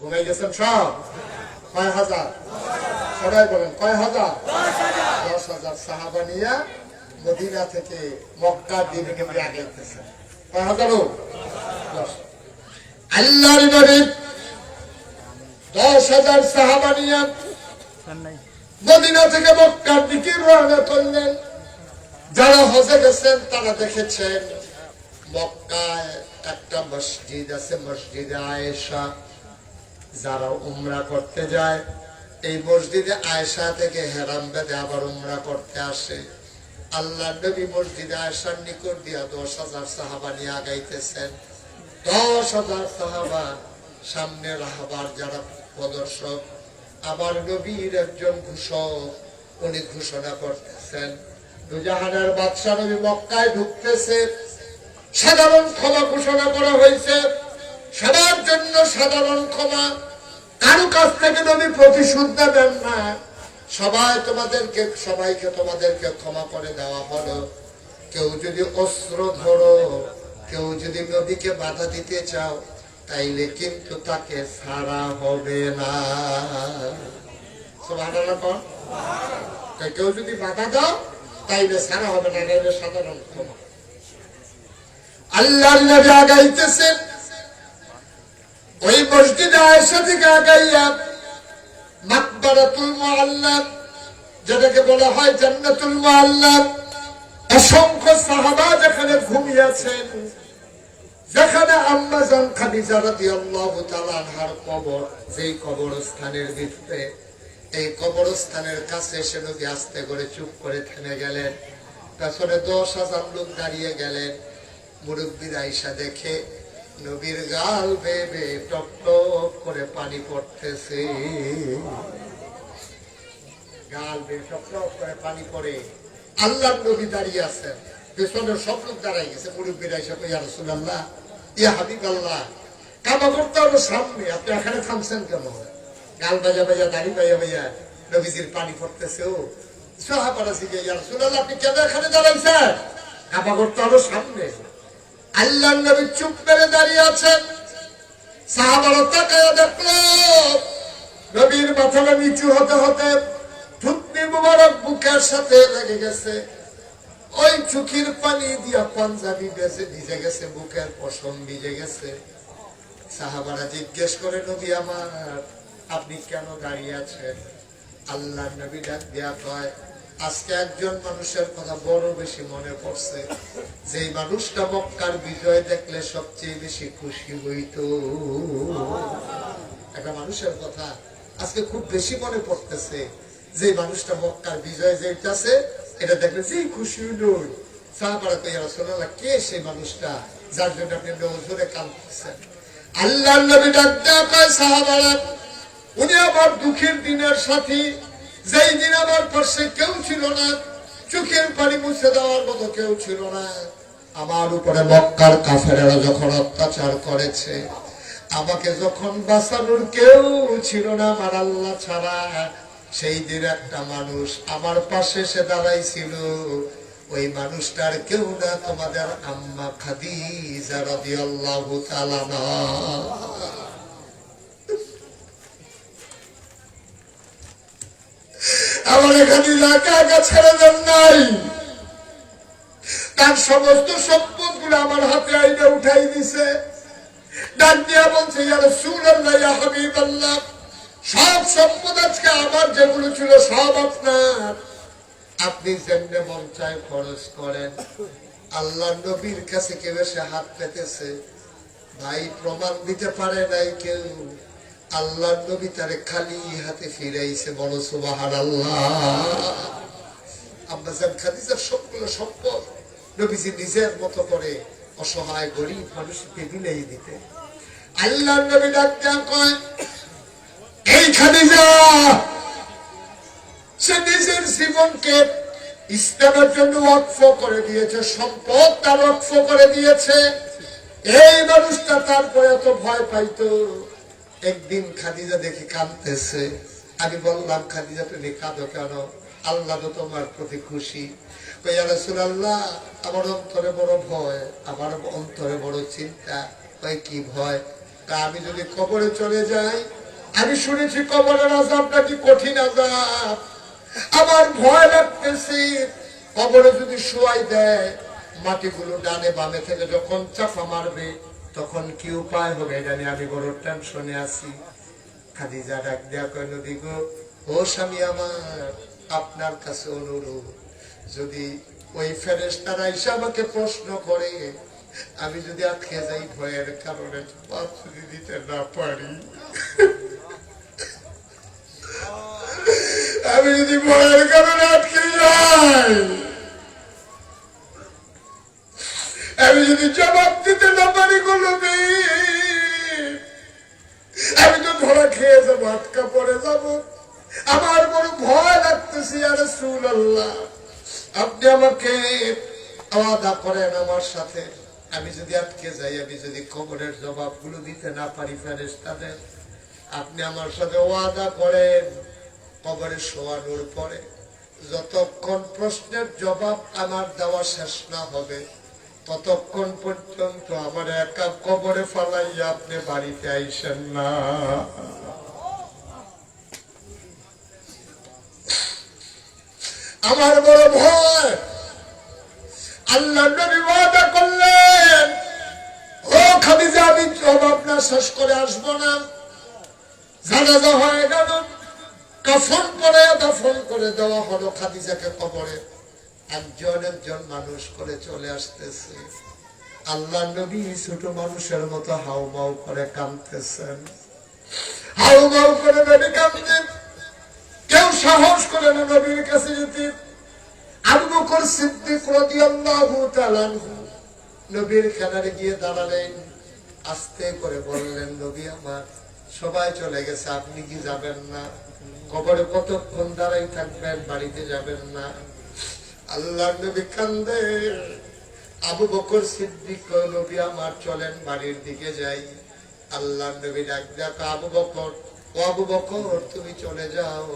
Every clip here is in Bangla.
ঘুমাই গেছেন সব? কয় হাজার? সবাই বলেন কয় হাজার? দশ হাজার। সাহাবা নিয়ে মদিনা থেকে মক্কার দিনে কেমনি আগাইতেছে কয় হাজারও? আল্লাহর নবী দশ হাজার সাহাবা নিয়ে মদিনা থেকে মক্কার দিকে রওনা করলেন। যারা হজে গেছেন তারা দেখেছেন মক্কায় একটা মসজিদ আছে মসজিদে আয়েশা। যারা উমরা করতে যায়, এই মসজিদে আয়েশা থেকে হেরাম বেদে আবার উমরা করতে আসে। আল্লাহ নবী মসজিদে আয়েশার নিকট দিয়া দশ হাজার সাহাবা নিয়ে আগাইতেছেন। দশ হাজার সাহাবা সামনে রাহবার যারা প্রদর্শক, আবার নবীর একজন ঘোষক, উনি ঘোষণা করতেছেন, দুজাহানের বাদশাহ নবী মক্কায় ঢুকতেছে। সাধারণ ক্ষমা ঘোষণা করা হয়েছে। সবার জন্য সাধারণ ক্ষমা। কারও কাছ থেকে নবী প্রতিশোধ নেবেন না, সবাই তোমাদেরকে, সবাইকে তোমাদেরকে ক্ষমা করে দেওয়া হলো। কেউ যদি অস্ত্র ধরো, কেউ যদি নবীকে বাধা দিতে চাও, তাইলে কিন্তু তাকে ছাড়া হবে না। কেউ যদি বাধা দাও, তাইলে ছাড়া হবে না সাধারণ ক্ষমা। আল্লাহ নবী আগাইতেছেন ওই মসজিদে আয়েশা থেকে আগাইয়া যেটাকে বলা হয় জান্নাতুল মুআল্লাম অসংখ্য সাহাবা যেখানে ঘুমিয়েছেন, যেখানে আম্মাজান খাদিজা রাদিয়াল্লাহু তাআলা আনহার কবর, যেই কবরস্থানের ভিতরে এই কবরস্থানের কাছে এসে নবী আস্তে করে চুপ করে থেমে গেলেন। পেছনে দশ হাজার লোক দাঁড়িয়ে গেলেন। মুরব্বীর আইসা দেখে নবীর গাল বেবে টপ টপ করে পানি পড়তেছে। গাল বেয়ে টপ টপ করে পানি পড়ে। আল্লাহ নবী দাঁড়িয়ে আছেন। পেছনের সব লোক দাঁড়াই গেছে। মুরব্বীর কই ইয়া রাসূলুল্লাহ, ইয়া হাবিব আল্লাহ কামা করতে হবে সামনে। আপনি এখানে থামছেন কেন? গাল বাজা বাজা, দাড়ি বাজা বাজা, নবীজির পানি পড়তেছে ও। সাহাবারা শিখে ইয়া রাসূলুল্লাহ, আপনি কেন এখানে দাঁড়াইছেন? কামা করতে হবে সামনে। আল্লাহ নবী চুপ করে দাঁড়িয়ে আছেন। সাহাবারা তাকায় দেখল, নবীর মাথাটা নিচু হতে হতে থুতনি মুবারক বুকের সাথে লেগে গেছে। ওই চোখের পানি দিয়া পাঞ্জাবি বেজে ভিজে গেছে, বুকের পশম ভিজে গেছে। সাহাবারা জিজ্ঞেস করে, নবী আমার, আপনি কেন দাঁড়িয়ে আছেন? আল্লাহ নবী ডাক দিয়া কয় আজকে একজন মানুষের কথা বড় বেশি মনে পড়ছে। যেই মানুষটা মক্কার বিজয় দেখলে সবচেয়ে বেশি খুশি হইতো। একটা মানুষের কথা আজকে খুব বেশি মনে পড়তেছে। যে মানুষটা মক্কার বিজয় যেটাছে এটা দেখলে যেই খুশি হইল সাহাবারা কে সেই মানুষটা যার জন্য আপনি নজরে নবী সাহাবারা, উনি আমার দুঃখের দিনের সাথী। যেই দিন আমার পাশে কেউ ছিল না, চোখের পানি মুছে দেওয়ার মতো কেউ ছিল না। আমার উপরে মক্কার কাফেরেরা যখন অত্যাচার করেছে, আমাকে যখন বাঁচানোর কেউ ছিল না, আমার আল্লাহ ছাড়া, সেই দিন একটা মানুষ আমার পাশে এসে দাঁড়াইছিল। ওই মানুষটার কেউ না, তোমাদের আম্মা খাদিজা রাদিয়াল্লাহু তাআলা এখানে এলাকা একা ছেড়ে দেন নাই। তার সমস্ত সম্পদগুলো আমার হাতে আইনে উঠাই দিছে। আপনি মন চায় খরচ করেন। আল্লাহ নবীর কাছে কেউ এসে হাত পেতেছে। ভাই, প্রমাণ দিতে পারে নাই কেউ। আল্লাহ নবী তারে খালি হাতে ফিরাইছে বড় সুবাহার আল্লাহ আব্বাসান খাদিজার সবগুলো সম্পদ নবীজি নিজের মতো করে অসহায় গরিব মানুষকে দিলেই দিতে। আল্লাহ নবী ডাক্তার কয়, এই খাদিজা, সে নিজের জীবনকে ইসলামের জন্য ওয়াকফ করে দিয়েছে, সম্পদ তার ওয়াকফ করে দিয়েছে। এই মানুষটা তারপরে এত ভয় পাইতো। একদিন খাদিজা দেখি কাঁদতেছে। আমি বললাম, খাদিজা, তুমি কাঁদো কেন? আল্লাহ তো তোমার প্রতি খুশি। রাসূলুল্লাহ, আমার অন্তরে বড় ভয়, আমার অন্তরে বড় চিন্তা। কই, কি ভয়? তা আমি যদি কবরে চলে যাই, আমি শুনেছি কবরের আজাব নাকি কঠিন আজাব আমার ভয় লাগতেছে। কবরে যদি শুয়াই দেয়, মাটিগুলো ডানে বামে থেকে যখন চাপা মারবে তখন কি উপায় হবে, এটা নিয়ে আমি বড় টেনশনে আছি। খাদিজা ডাক দেয়া কয় নদী গো ও স্বামী আমার, আপনার কাছে অনুরোধ, যদি ওই ফেরেস্তারা এসে আমাকে প্রশ্ন করে, আমি যদি আটকে যাই ভয়ের কারণে দিতে না পারি। আমি যদি ভয়ের কারণে আটকে যাই আমি যদি জবাব দিতে না পারি কোনো আমি তো ধরা খেয়ে যাব, আটকা পড়ে যাব। আমার বড় ভয় লাগতেছি আরে সুল আল্লাহ আপনি আমাকে আওয়াদা করেন আমার সাথে। আমি যদি আটকে যাই, আমি যদি কবরের জবাবগুলো দিতে না পারি ফেরেস তাদের আপনি আমার সাথে ওয়াদা করেন কবরে শোয়ানোর পরে। যতক্ষণ প্রশ্নের জবাব আমার দেওয়া শেষ না হবে ততক্ষণ পর্যন্ত আমার একা কবরে ফালাইয়া আপনি বাড়িতে আইসেন না। আমার বড় ভয়, আল্লাহ নবী ওয়াদা করলেন, ও খাদিজা, আমি জবাব না শেষ করে আসব না। জানাজা হয়ে গেল, কাফন করে দাফন করে দেওয়া হলো খাদিজাকে কবরে। একজন একজন মানুষ করে চলে আসতেছে। আল্লাহ নবী ছোট মানুষের মতো হাউ মাউ করে কাঁদতেছেন। হাউ মাউ করে নবী কাঁদতেন। কেউ সাহস করে না নবীর কাছে যেতে। আবু বকর সিদ্দিক রাদিয়াল্লাহু তাআলা নবীর কিনারে গিয়ে দাঁড়ালেন। আস্তে করে বললেন, নবী আমার, সবাই চলে গেছে, আপনি কি যাবেন না? কবরে কতক্ষণ দাঁড়াই থাকবেন, বাড়িতে যাবেন না? আল্লাহ আবু বকর সিদ্দিক নবী আমার চলেন বাড়ির দিকে যাই। আল্লাহ নবী ডাক দেখ আবু বকর, ও আবু বকর, তুমি চলে যাও।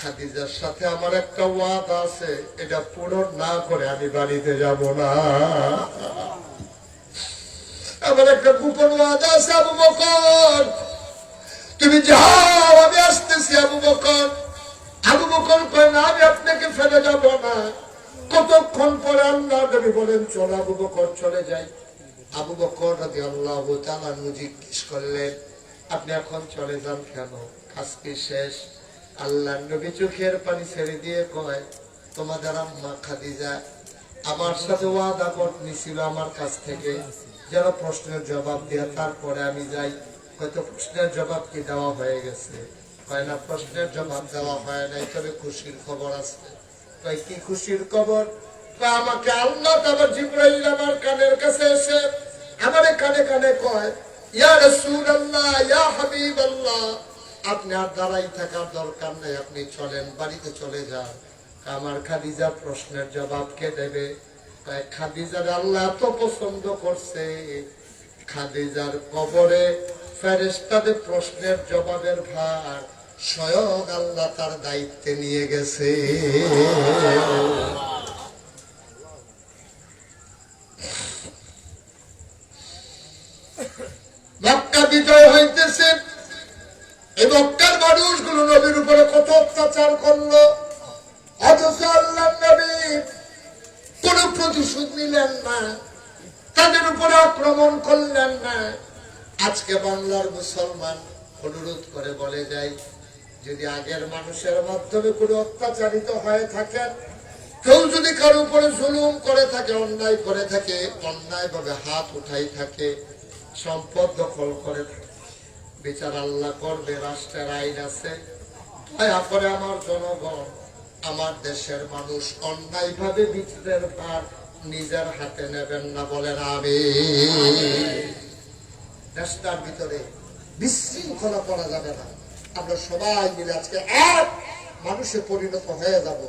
খাদিজার সাথে আমার একটা ওয়াদ আছে, এটা পূরণ না করে আমি বাড়িতে যাব না। আমার একটা গোপন ওয়াদ আছে, আবু বকর, তুমি যাও, আমি আসতেছি, আবু বকর। আবু বকর কয়, না, আমি আপনাকে ফেলে যাব না। কতক্ষণ পরে আল্লাহ নবী বলেন, চল আবু বকর চলে যাই। আবু বকর রাদি আল্লাহ তালানু জিজ্ঞেস করলেন, আপনি এখন চলে যান কেন? কাজ কি শেষ? আল্লাহ নবী চোখের পানি ছেড়ে দিয়ে কয়, তোমাদের আম্মা খাদিজা, আমার সাথে ওয়াদা নিছিল আমার কাছ থেকে যেন প্রশ্নের জবাব দেয়া, তারপরে আমি যাই। হয়তো প্রশ্নের জবাব কি দেওয়া হয়ে গেছে। হয় না, প্রশ্নের জবাব দেওয়া হয় নাই, তবে খুশির খবর আছে। কয় কি খুশির খবর কয় আমাকে আল্লাহ তাবার জিব্রাইল আমার কানের কাছে এসে আমারে কানে কানে কয়, ইয়া রাসূলুল্লাহ, ইয়া হাবিবাল্লাহ, আপনি আর দাঁড়াই থাকার দরকার নেই, আপনি চলেন, বাড়িতে চলে যান। আমার খাদিজা প্রশ্নের জবাব কে দেবে? তাই খাদিজার আল্লাহ এত পছন্দ করছে। খাদিজার কবরে ফেরেস্তাদের প্রশ্নের জবাবের ভার স্বয়ং আল্লাহ তার দায়িত্বে নিয়ে গেছে। মক্কা বিজয় হইতেছে। এই মক্কার মানুষগুলো নবীর উপরে কত অত্যাচার করল। অথচ আল্লাহ নবী কোন প্রতিশোধ নিলেন না, তাদের উপরে আক্রমণ করলেন না। আজকে বাংলার মুসলমান অনুরোধ করে বলে যাই যদি আগের মানুষের মাধ্যমে কোনো অত্যাচারিত হয়ে থাকেন, কেউ যদি কারও উপরে জুলুম করে থাকে, অন্যায় করে থাকে অন্যায় ভাবে হাত উঠাই থাকে, সম্পদ দখল করে বিচার আল্লাহ করবে, রাষ্ট্রের আইন আছে। দয়া করে আমার জনগণ, আমার দেশের মানুষ অন্যায় ভাবে বিচারের ভার নিজের হাতে নেবেন না বলেন আমি দেশটার ভিতরে বিশৃঙ্খলা করা যাবে না। আমরা সবাই মিলে আজকে এক মানুষে পরিণত হয়ে যাব।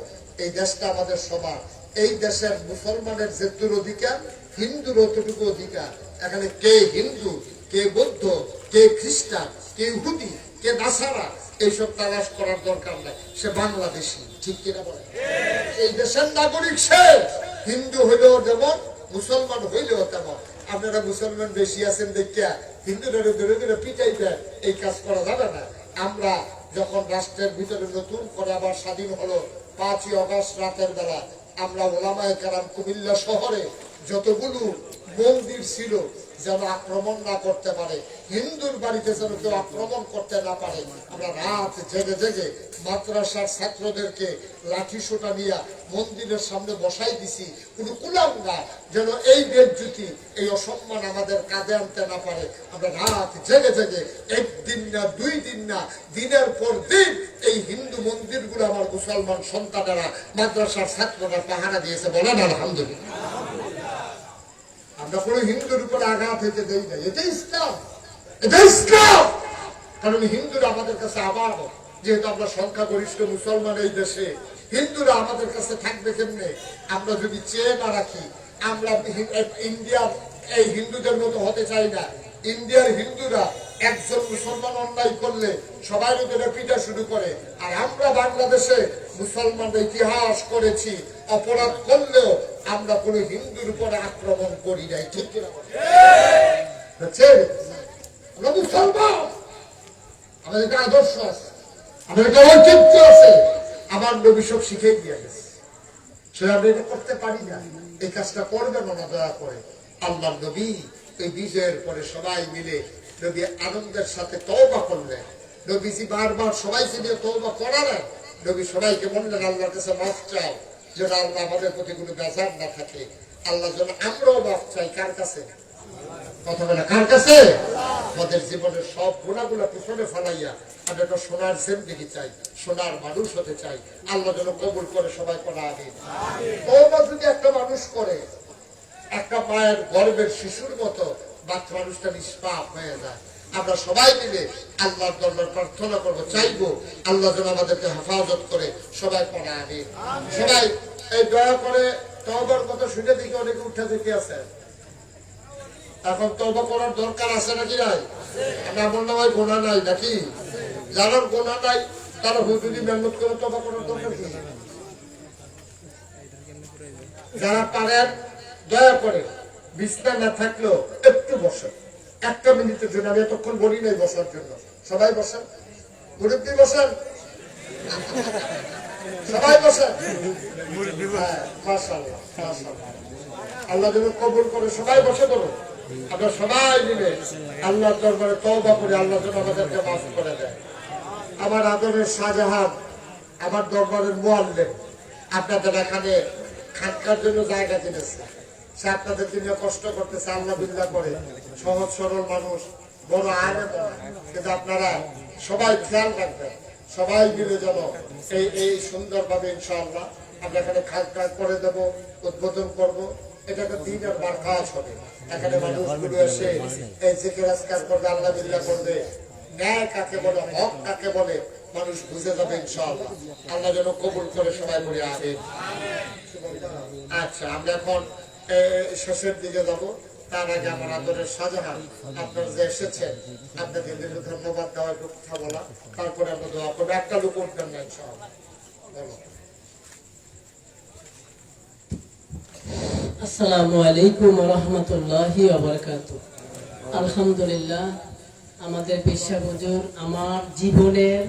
এই দেশটা আমাদের সবার। এই দেশের মুসলমানের যেতুর অধিকার, হিন্দুর অতটুকু অধিকার। এখানে কে হিন্দু, কে বৌদ্ধ, কে খ্রিস্টান, কে ইহুদি, কে নাসারা, এইসব তালাশ করার দরকার নাই। সে বাংলাদেশি, ঠিক কিনা বলে এই দেশের নাগরিক সে। হিন্দু হইলেও যেমন, মুসলমান হইলেও তেমন। আপনারা মুসলমান বেশি আছেন দেখিয়া হিন্দুরা ধরে ধরে পিটাইবেন, এই কাজ করা যাবে না। আমরা যখন রাষ্ট্রের ভিতরে নতুন করে আবার স্বাধীন হলো, পাঁচই অগস্ট রাতের বেলা আমরা ওলামায় কারাম কুমিল্লা শহরে যতগুলো মন্দির ছিল যেন আক্রমণ না করতে পারে, হিন্দুর বাড়িতে যেন কেউ আক্রমণ করতে না পারে, আমরা রাত জেগে জেগে মাদ্রাসার ছাত্রদেরকে লাঠি সোটা নিয়ে মন্দিরের সামনে বসাই দিছি। কোনো কুলাঙ্গা যেন এই বেজ্জুতি এই অসম্মান আমাদের কাঁধে আনতে না পারে। আমরা রাত জেগে জেগে, একদিন না, দুই দিন না, দিনের পর দিন এই হিন্দু মন্দিরগুলো আমার মুসলমান সন্তানেরা মাদ্রাসার ছাত্ররা পাহারা দিয়েছে বলেন আলহামদুলিল্লাহ। আমরা কোনো হিন্দুর উপর আঘাত হইতে দেই না এটাই ইসলাম। এটা ইসলাম! কারণ হিন্দুরা আমাদের কাছে আবার যেহেতু আমরা সংখ্যাগরিষ্ঠ মুসলমান এই দেশে, হিন্দুরা আমাদের কাছে থাকবে কেমনে? আমরা যদি চেয়ে না রাখি, আমরা ইন্ডিয়ার এই হিন্দুদের মতো হতে চাই না। ইন্ডিয়ার হিন্দুরা একজন মুসলমান অন্যায় করলে সবাই ওদের পিটা শুরু করে। আর আমরা বাংলাদেশে মুসলমানরা ইতিহাস করেছি, অপরাধ করলেও আমরা কোনো হিন্দুর উপরে আক্রমণ করি নাই, ঠিক আমরা মুসলমান। আমাদের একটা আদর্শ আছে আমাদের একটা ঐতিহ্য আছে। আমার শিখে দিয়ে গেছে। এটা করতে পারি না। এই কাজটা করবেন না, দয়া করে। আল্লাহ নবী এই বিজয়ের পরে সবাই মিলে নবী আনন্দের সাথে তওবা করলেন। নবীজি বারবার সবাইকে নিয়ে তওবা করালেন। নবী সবাইকে বললেন, আল্লাহর কাছে মাফ চাও। যেন আল্লাহ আমাদের প্রতি কোনো বেজার না থাকে। আল্লাহ যেন আমরাও মাফ চাই। কার কাছে? কথা বলে, কার কাছে? আমাদের জীবনের সব গুণাগুলো পিছনে ফেলাইয়া আমরা একটা সোনার জিন্দিগি চাই, সোনার মানুষ হতে চাই। আল্লাহ যেন কবুল করে সবাই করা আগে তওবা যদি একটা মানুষ করে, একটা মায়ের গর্বের শিশুর মতো বাচ্চা মানুষটা নিষ্পাপ হয়ে যায়। আমরা সবাই মিলে আল্লাহর দরবার প্রার্থনা করব চাইব আল্লাহ যেন আমাদেরকে হেফাজত করে সবাই পড়া আগে সবাই এই দয়া করে তবার কথা শুনে দেখি অনেকে উঠে দেখে আছে। এখন তবা করার দরকার আছে নাকি নাই? আমি আমার নামায় গোনা নাই নাকি? যারা গোনা নাই তারা হুজুরি মেহনত করে তবা করার দরকার কি? যারা পারেন দয়া করে। বিছনা না থাকলেও একটু বসেন। একটা মিনিটের জন্য, আমি এতক্ষণ বলি নাই বসার জন্য। সবাই বসেন। মুরব্বী বসেন। সবাই বসেন। হ্যাঁ। আল্লাহ যেন কবুল করে, সবাই বসে আমরা সবাই মিলে আল্লাহর দরবারে তওবা করে, আল্লাহ যেন আমাদেরকে মাফ করে দেয়। আমার আদরের শাহজাহান, আমার দরবারের মোয়াল্লেম, আপনাদের এখানে খাটকার জন্য জায়গা কিনেছে। সে আপনাদের জন্য কষ্ট করতেছে, আল্লাহ বিল্লাহ করে। সহজ, সরল মানুষ, বড় না। কিন্তু আপনারা সবাই খেয়াল রাখবেন, সবাই মিলে যেন এই এই সুন্দরভাবে ইনশাআল্লাহ আমরা এখানে খালটা করে দেব, উদ্বোধন করব। এটা একটা দিনের বার কাজ হবে। এখানে মানুষগুলো এসে এই জিকির আজকার করবে, আল্লাহ বিল্লাহ করবে। ন্যায় কাকে বলে, হক কাকে বলে, মানুষ বুঝে যাবে ইনশাআল্লাহ। আল্লাহ যেন কবুল করে সবাই বলে আগে আচ্ছা আমরা এখন শেষের দিকে যাব। তার আগে আমার আদরের শাহজাহান যে এসেছেন কিন্তু ধন্যবাদ কথা বলা। তারপরে আমরা দোয়া করব। একটা লোক উঠবেন না আসসালামু আলাইকুম রহমতুল্লাহি আলহামদুলিল্লাহ, আমাদের পেশা হুজুর আমার জীবনের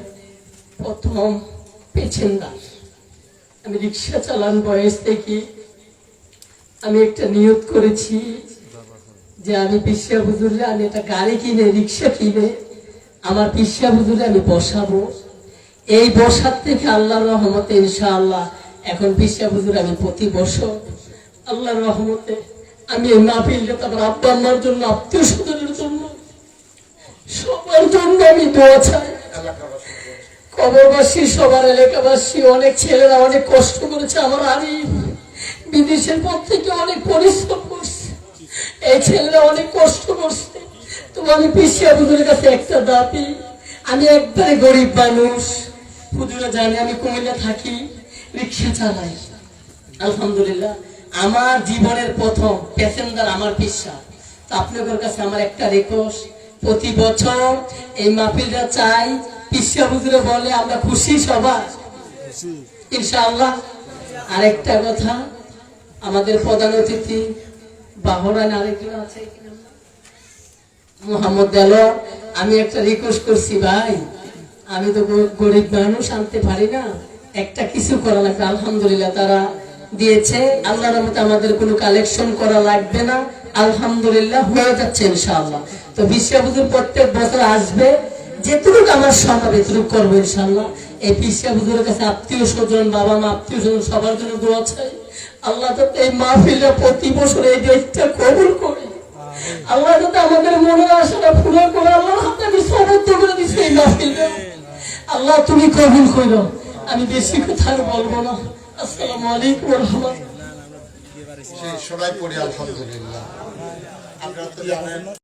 প্রথম পেছেন্দার। আমি রিক্সা চালান বয়স থেকে আমি একটা নিয়ত করেছি যে আমি পিসা হুজুরে, আমি একটা গাড়ি কিনে, রিক্সা কিনে, আমার পিসা হুজুরে আমি বসাবো। এই বসার থেকে আল্লাহর রহমতে ইনশাআল্লাহ এখন পিসা হুজুর আমি প্রতি বছর আল্লাহর রহমতে আমি এই মাহফিলটা তারপর আব্বা আম্মার জন্য, আত্মীয় স্বজনের জন্য, সবার জন্য আমি দোয়া চাই। কবরবাসী, সবার এলাকাবাসী, অনেক ছেলেরা অনেক কষ্ট করেছে, আমার আরিফ। বিদেশের পর থেকে অনেক পরিশ্রম করছে। এই ছেলেরা অনেক কষ্ট করছে। তো আমি পিসিয়া হুজুরের কাছে একটা দাবি আমি একবারে গরিব মানুষ। হুজুরা জানে আমি কুমিল্লা থাকি রিক্সা চালাই। আলহামদুলিল্লাহ আমার জীবনের প্রথম প্যাসেঞ্জার আমার পিসা। তো আপনাদের কাছে আমার একটা রিকোয়েস্ট প্রতি বছর এই মাহফিলটা চাই পিসা হুজুরে বলে আমরা খুশি সবার ইনশাআল্লাহ। আরেকটা কথা আমাদের প্রধান অতিথি বাহরান আরেকজন আছে? মোহাম্মদ দেলোয়ার আমি একটা রিকোয়েস্ট করছি, ভাই, আমি তো গরিব মানুষ, আনতে পারি না। একটা কিছু করা লাগবে, আলহামদুলিল্লাহ, তারা দিয়েছে। আল্লাহর রহমতে আমাদের কোনো কালেকশন করা লাগবে না। আলহামদুলিল্লাহ, হয়ে যাচ্ছে ইনশাআল্লাহ। তো বিশ্বাবুজুর প্রত্যেক বছর আসবে, যেটুকু আমার সম্ভব, এটুকু করব ইনশাআল্লাহ। এই বিশ্বাবুজুরের কাছে আত্মীয় স্বজন, বাবা মা, আত্মীয় স্বজন, সবার জন্য দোয়া চাই। আল্লাহ যাতে এই মাহফিলটা প্রতি বছর এই ডেটটা কবুল করে। আল্লাহ যাতে আমাদের মনের আশাটা পুরো করে আল্লাহ হাতে আমি সমর্থ করে দিচ্ছি এই মাহফিলটা আল্লাহ তুমি কবুল করো। আমি বেশি কথা আর বলব না। আসসালামু আলাইকুম রহমতুল্লাহ। সবাই পড়ি আলহামদুলিল্লাহ। আমরা তো জানেন